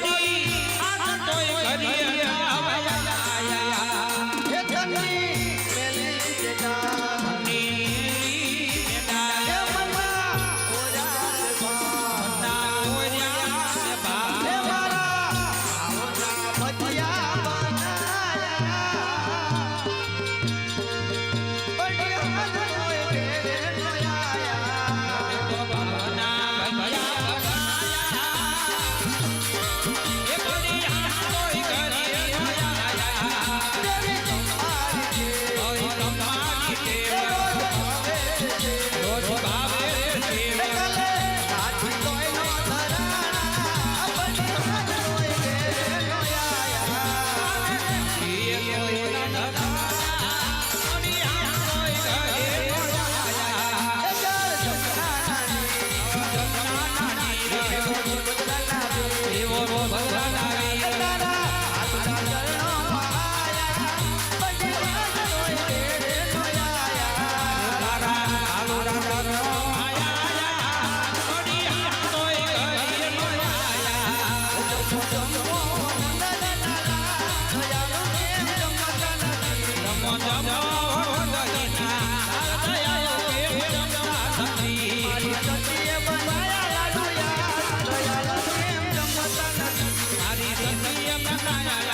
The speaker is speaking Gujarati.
છોડી આ તોય ઘરી આવ્યા ના